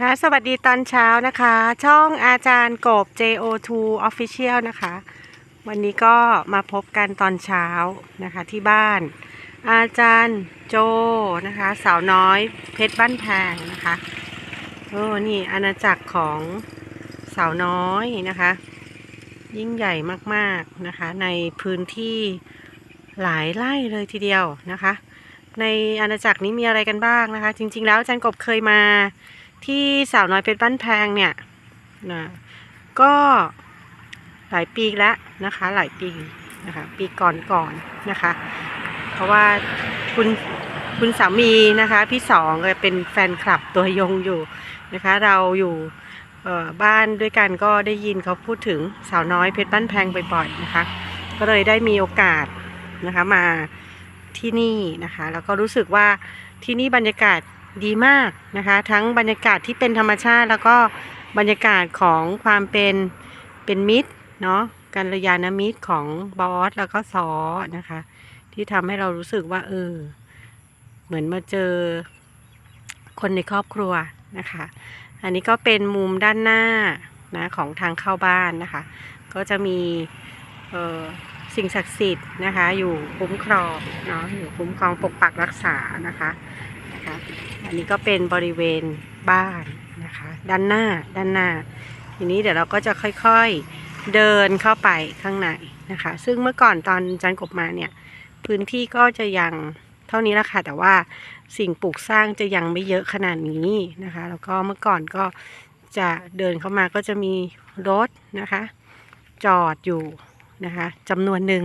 ค่ะสวัสดีตอนเช้านะคะ ช่องอาจารย์กบ JO2 Official นะคะ วันนี้ก็มาพบกันตอนเช้านะคะที่บ้าน อาจารย์โจนะคะ สาวน้อยเพชรบ้านแพงนะคะโอ้นี่อาณาจักรของสาวน้อยนะคะ ยิ่งใหญ่มากๆนะคะ ในพื้นที่หลายไร่เลยทีเดียวนะคะ ในอาณาจักรนี้มีอะไรกันบ้างนะคะ จริง ๆ แล้วอาจารย์กบเคยมา ที่สาวน้อยเพชรบ้านแพงเนี่ยนะก็หลายปีแล้วนะคะ หลายปีนะคะปีก่อนๆนนะคะ เพราะว่าคุณคุณสามีนะคะ พี่สองเป็นแฟนคลับตัวยงอยู่นะคะ เราอยู่บ้านด้วยกันก็ได้ยินเขาพูดถึงสาวน้อยเพชรบ้านแพงบ่อยๆนะคะ ก็เลยได้มีโอกาสนะคะมาที่นี่นะคะ แล้วก็รู้สึกว่าที่นี่บรรยากาศ ดีมากนะคะ ทั้งบรรยากาศที่เป็นธรรมชาติ แล้วก็บรรยากาศของความเป็นเป็นมิตรเนาะการยานมิตรของบอสแล้วก็ซอนะคะ ที่ทำให้เรารู้สึกว่าเออเหมือนมาเจอคนในครอบครัวนะคะ อันนี้ก็เป็นมุมด้านหน้านะของทางเข้าบ้านนะคะ ก็จะมีสิ่งศักดิ์สิทธิ์นะคะ อยู่คุ้มครองเนาะอยู่คุ้มครองปกปักรักษานะคะนะคะ นนี้ก็เป็นบริเวณบ้านนะคะ ด้านหน้าด้านหน้า ทีนี้เดี๋ยวเราก็จะค่อยๆเดินเข้าไปข้างในนะคะ ซึ่งเมื่อก่อนตอนจันกบมาเนี่ย พื้นที่ก็จะยังเท่านี้ละค่ะ แต่ว่าสิ่งปลูกสร้างจะยังไม่เยอะขนาดนี้นะคะ แล้วก็เมื่อก่อนก็จะเดินเข้ามาก็จะมีรถนะคะ จอดอยู่นะคะจำนวนหนึ่ง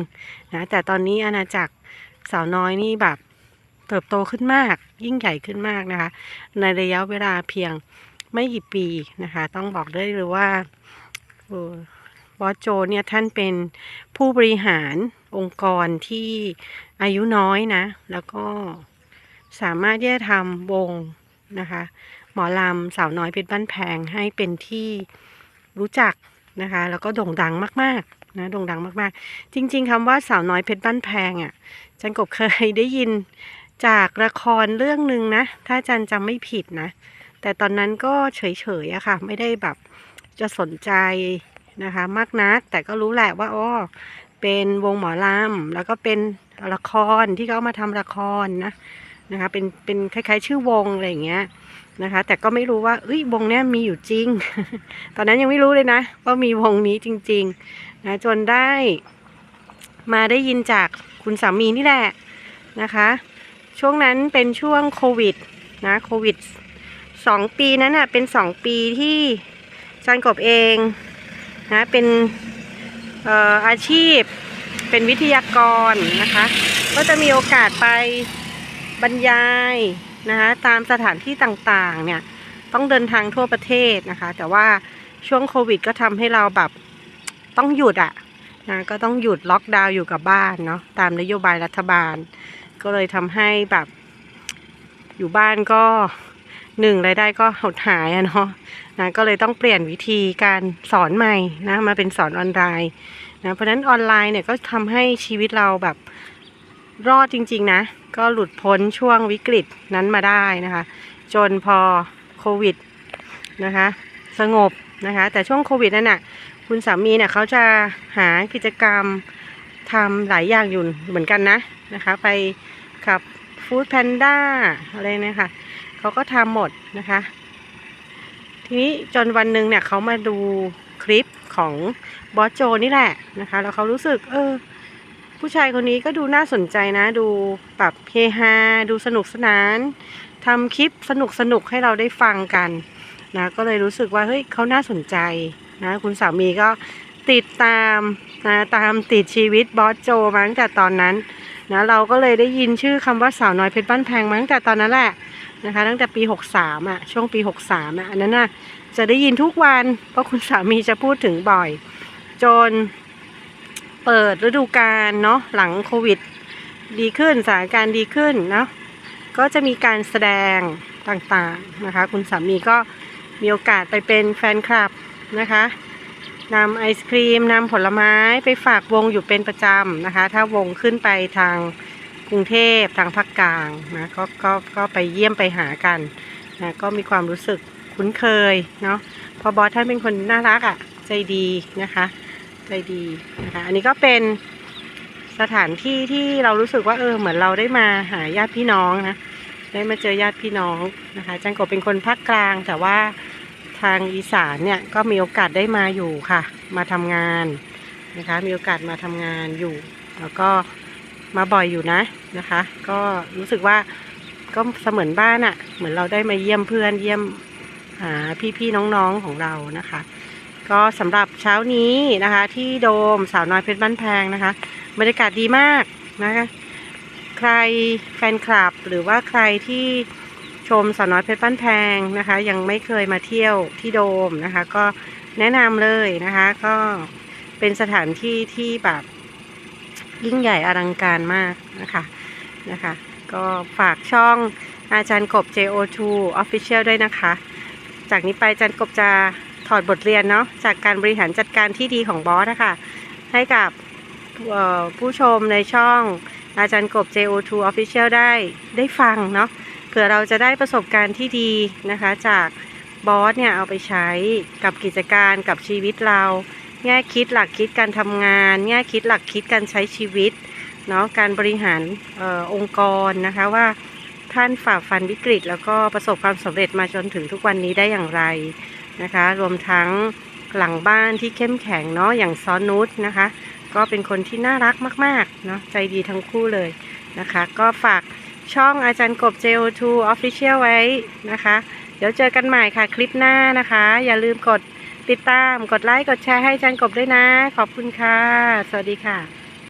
นะแต่ตอนนี้อาณาจักรสาวน้อยนี่แบบ เติบโตขึ้นมาก ยิ่งใหญ่ขึ้นมากนะคะ ในระยะเวลาเพียงไม่กี่ปีนะคะ ต้องบอกได้เลยว่าบอสโจเนี่ยท่านเป็นผู้บริหารองค์กรที่อายุน้อยนะ แล้วก็สามารถที่จะทำวงนะคะ หมอลำสาวน้อยเพชรบ้านแพงให้เป็นที่รู้จักนะคะ แล้วก็โด่งดังมากๆนะโด่งดังมากๆ จริง ๆคำว่าสาวน้อยเพชรบ้านแพงอะ่ะจันกบเคยได้ยิน จากละครเรื่องหนึ่งนะ ถ้าจารย์จำไม่ผิดนะ แต่ตอนนั้นก็เฉยๆอะค่ะ ไม่ได้แบบจะสนใจนะคะ มากนัก แต่ก็รู้แหละว่าอ๋อเป็นวงหมอลำแล้วก็เป็นละครที่เขาเอามาทำละครนะนะคะ เป็นเป็นคล้ายๆ ชื่อวงอะไรอย่างเงี้ยนะคะ แต่ก็ไม่รู้ว่าเอ้ยวงเนี้ยมีอยู่จริง ตอนนั้นยังไม่รู้เลยนะว่ามีวงนี้จริงๆนะจนได้มาได้ยินจากคุณสามีนี่แหละนะคะ ช่วงนั้นเป็นช่วงโควิดนะโควิดสองปีนั้นน่ะเป็นสองปีที่จันกบเองนะเป็นเอ่ออาชีพเป็นวิทยากรนะคะ ก็จะมีโอกาสไปบรรยายนะคะตามสถานที่ต่างๆเนี่ยต้องเดินทางทั่วประเทศนะคะ แต่ว่าช่วงโควิดก็ทำให้เราแบบต้องหยุดอะนะก็ต้องหยุดล็อกดาวน์อยู่กับบ้านเนาะตามนโยบายรัฐบาล ก็เลยทำให้แบบ อยู่บ้านก็หนึ่งรายได้ก็หดหายอะเนาะนะก็เลยต้องเปลี่ยนวิธีการสอนใหม่นะมาเป็นสอนออนไลน์นะเพราะนั้นออนไลน์เนี่ยก็ทำให้ชีวิตเราแบบรอดจริง ๆ นะ ก็หลุดพ้นช่วงวิกฤตนั้นมาได้นะคะ จนพอโควิดนะคะ สงบนะคะ แต่ช่วงโควิดนั่นน่ะ คุณสามีเนี่ยเขาจะหากิจกรรม ทำหลายอย่างอยู่เหมือนกันนะนะคะ ไปขับฟู้ดแพนด้าอะไรเนี่ยค่ะเขาก็ทำหมดนะคะ ทีนี้จนวันหนึ่งเนี่ยเขามาดูคลิปของบอสโจนี่แหละนะคะ แล้วเขารู้สึก เออ ผู้ชายคนนี้ก็ดูน่าสนใจนะ ดูแบบเฮฮาดูสนุกสนานทำคลิปสนุกสนุกให้เราได้ฟังกันนะก็เลยรู้สึกว่าเฮ้ยเขาน่าสนใจนะ คุณสามีก็ติดตาม นะตามติดชีวิตบอสโจมาตั้งแต่ตอนนั้นนะเราก็เลยได้ยินชื่อคำว่าสาวน้อยเพชรบ้านแพงมาตั้งแต่ตอนนั้นแหละนะคะตั้งแต่ปี 63อะช่วงปี 63อะอันนั้นน่ะจะได้ยินทุกวันเพราะคุณสามีจะพูดถึงบ่อย จนเปิดฤดูกาลเนาะหลังโควิด ดีขึ้นสถานการณ์ดีขึ้นเนาะก็จะมีการแสดงต่างๆนะคะ คุณสามีก็มีโอกาสไปเป็นแฟนคลับนะคะ นำไอศครีมนำผลไม้ไปฝากวงอยู่เป็นประจำนะคะ ถ้าวงขึ้นไปทางกรุงเทพทางภาคกลางนะก็ก็ก็ไปเยี่ยมไปหากันนะก็มีความรู้สึกคุ้นเคยเนาะพอบอสท่านเป็นคนน่ารักอะ่ะใจดีนะคะใจดีนะคะอันนี้ก็เป็นสถานที่ที่เรารู้สึกว่าเออเหมือนเราได้มาหาญาติพี่น้องนะได้มาเจอญาติพี่น้องนะคะจันกบเป็นคนภาคกลางแต่ว่า ทางอีสานเนี่ยก็มีโอกาสได้มาอยู่ค่ะ มาทำงานนะคะ มีโอกาสมาทำงานอยู่ แล้วก็มาบ่อยอยู่นะนะคะ ก็รู้สึกว่าก็เสมือนบ้านอะ่ะ เหมือนเราได้มาเยี่ยมเพื่อนเยี่ยมหาพี่ๆน้องๆของเรานะคะ ก็สำหรับเช้านี้นะคะ ที่โดมสาวน้อยเพชรบ้านแพงนะคะบรรยากาศดีมากนะคะ ใครแฟนคลับหรือว่าใครที่ ชมสาวน้อยเพชรบ้านแพงนะคะ ยังไม่เคยมาเที่ยวที่โดมนะคะ ก็แนะนำเลยนะคะ ก็เป็นสถานที่ที่แบบยิ่งใหญ่อลังการมากนะคะนะคะ ก็ฝากช่องอาจารย์กบ JO2 Official ด้วยนะคะ จากนี้ไปอาจารย์กบจะถอดบทเรียนเนาะจากการบริหารจัดการที่ดีของบอสนะคะให้กับผู้ชมในช่องอาจารย์กบ JO2 Official ได้ได้ฟังเนาะ เผื่อเราจะได้ประสบการณ์ที่ดีนะคะ จากบอสเนี่ยเอาไปใช้กับกิจการกับชีวิตเรา แง่คิดหลักคิดการทำงาน แง่คิดหลักคิดการใช้ชีวิตเนาะการบริหารออองค์กรนะคะว่าท่านฝ่าฟันวิกฤต แล้วก็ประสบความสำเร็จมาจนถึงทุกวันนี้ได้อย่างไรนะคะ รวมทั้งหลังบ้านที่เข้มแข็งเนาะอย่างซอนนุชนะคะ ก็เป็นคนที่น่ารักมากๆเนาะใจดีทั้งคู่เลยนะคะ ก็ฝาก ช่องอาจารย์กบ JO2 Official ไว้นะคะ เดี๋ยวเจอกันใหม่ค่ะคลิปหน้านะคะ อย่าลืมกดติดตาม กดไลค์ กดแชร์ให้อาจารย์กบด้วยนะ ขอบคุณค่ะ สวัสดีค่ะ